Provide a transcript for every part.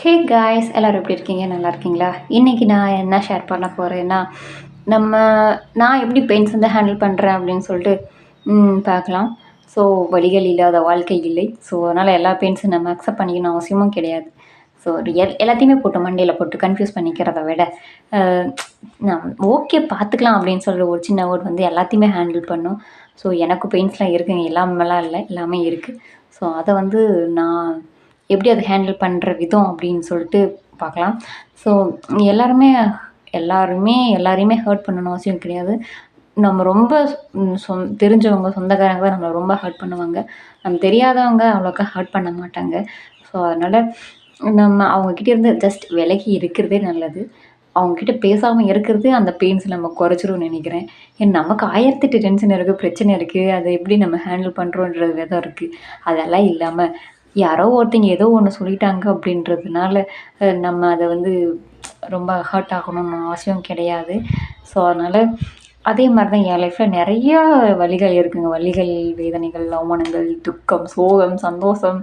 Hey guys எல்லோரும் எப்படி இருக்கீங்க? நல்லா இருக்கீங்களா? இன்றைக்கி நான் என்ன ஷேர் பண்ண போகிறேன்னா நம்ம நான் எப்படி பெயின்ஸ் வந்து ஹேண்டில் பண்ணுறேன் அப்படின்னு சொல்லிட்டு பார்க்கலாம். ஸோ வழிகள் இல்லாத வாழ்க்கை இல்லை. ஸோ அதனால் எல்லா பெயின்ஸும் நம்ம அக்செப்ட் பண்ணிக்கணும் அவசியமும் கிடையாது. ஸோ எல் எல்லாத்தையுமே போட்டு மண்டையில் போட்டு கன்ஃபியூஸ் பண்ணிக்கிறத விட நான் ஓகே பார்த்துக்கலாம் அப்படின்னு சொல்கிற ஒரு சின்ன வேர்ட் வந்து எல்லாத்தையுமே ஹேண்டில் பண்ணும். ஸோ எனக்கு பெயின்ஸ்லாம் இருக்குங்க. எல்லாமெல்லாம் இல்லை. எல்லாமே இருக்குது ஸோ அதை வந்து நான் எப்படி அதை ஹேண்டில் பண்ணுற விதம் அப்படின்னு சொல்லிட்டு பார்க்கலாம். ஸோ எல்லாருமே எல்லாருமே எல்லாரையுமே ஹர்ட் பண்ணணும் அவசியம் கிடையாது. நம்ம ரொம்ப சொந் தெரிஞ்சவங்க சொந்தக்காரங்க தான் நம்மளை ரொம்ப ஹர்ட் பண்ணுவாங்க. நம்ம தெரியாதவங்க அவ்வளோக்கா ஹர்ட் பண்ண மாட்டாங்க. ஸோ அதனால் நம்ம அவங்கக்கிட்ட இருந்து ஜஸ்ட் விலகி இருக்கிறதே நல்லது. அவங்கக்கிட்ட பேசாமல் இருக்கிறது அந்த பெயின்ஸ் நம்ம குறைச்சிரும்னு நினைக்கிறேன். ஏன் நமக்கு ஆயிரத்தெட்டு டென்ஷன் இருக்குது பிரச்சனை இருக்குது அதை எப்படி நம்ம ஹேண்டில் பண்ணுறோன்றது விதம் இருக்குது அதெல்லாம் இல்லாமல் யாரோ ஒருத்தங்க ஏதோ ஒன்று சொல்லிட்டாங்க அப்படின்றதுனால நம்ம அதை வந்து ரொம்ப ஹர்ட் ஆகணும்னு அவசியம் கிடையாது. ஸோ அதனால் அதே மாதிரி தான் என் லைஃப்பில் நிறையா வழிகள் இருக்குங்க. வழிகள் வேதனைகள் அவமானங்கள் துக்கம் சோகம் சந்தோஷம்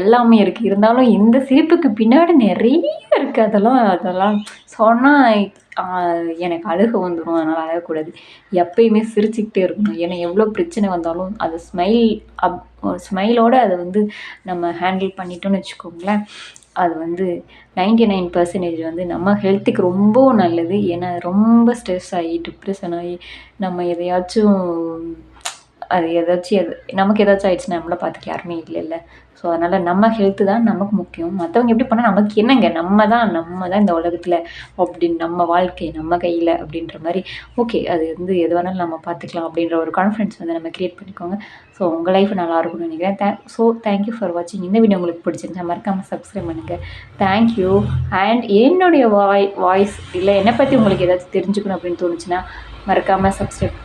எல்லாமே இருக்குது இருந்தாலும் இந்த சிரிப்புக்கு பின்னாடி நிறைய இருக்குது அதெல்லாம் அதெல்லாம் சொன்னால் எனக்கு அழுக வந்துடும் அதனால் அழகக்கூடாது. எப்பயுமே சிரிச்சுக்கிட்டே இருக்கணும். ஏன்னா எவ்வளோ பிரச்சனை வந்தாலும் அது ஸ்மைல் அப் ஸ்மைலோடு அதை வந்து நம்ம ஹேண்டில் பண்ணிட்டோம்னு வச்சுக்கோங்களேன். அது வந்து நைன்டி நைன் பர்சன்டேஜ் வந்து நம்ம ஹெல்த்துக்கு ரொம்ப நல்லது. ஏன்னா ரொம்ப ஸ்ட்ரெஸ் ஆகி டிப்ரெஷன் ஆகி நம்ம எதையாச்சும் அது ஏதாச்சும் எது நமக்கு ஏதாச்சும் ஆயிடுச்சுன்னா நம்மளை பார்த்துக்க யாருமே இல்லைல்ல. ஸோ அதனால் நம்ம ஹெல்த்து தான் நமக்கு முக்கியம். மற்றவங்க எப்படி பண்ணால் நமக்கு என்னங்க? நம்ம தான் நம்ம தான் இந்த உலகத்தில் அப்படின்னு நம்ம வாழ்க்கை நம்ம கையில் அப்படின்ற மாதிரி. ஓகே அது வந்து எது வேணாலும் நம்ம பார்த்துக்கலாம் அப்படின்ற ஒரு கான்ஃபிடன்ஸ் வந்து நம்ம க்ரியேட் பண்ணிக்கோங்க. ஸோ உங்கள் லைஃப் நல்லா இருக்கும்னு நினைக்கிறேன். தே ஸோ தேங்க்யூ ஃபார் வாட்சிங் இந்த வீடியோ உங்களுக்கு பிடிச்சிருந்தா மறக்காமல் சப்ஸ்கிரைப் பண்ணுங்கள் தேங்க்யூ அண்ட் என்னுடைய வாய் வாய்ஸ் இல்லை என்னை பற்றி உங்களுக்கு ஏதாச்சும் தெரிஞ்சுக்கணும் அப்படின்னு தோணுச்சுன்னா மறக்காமல் சப்ஸ்கிரைப்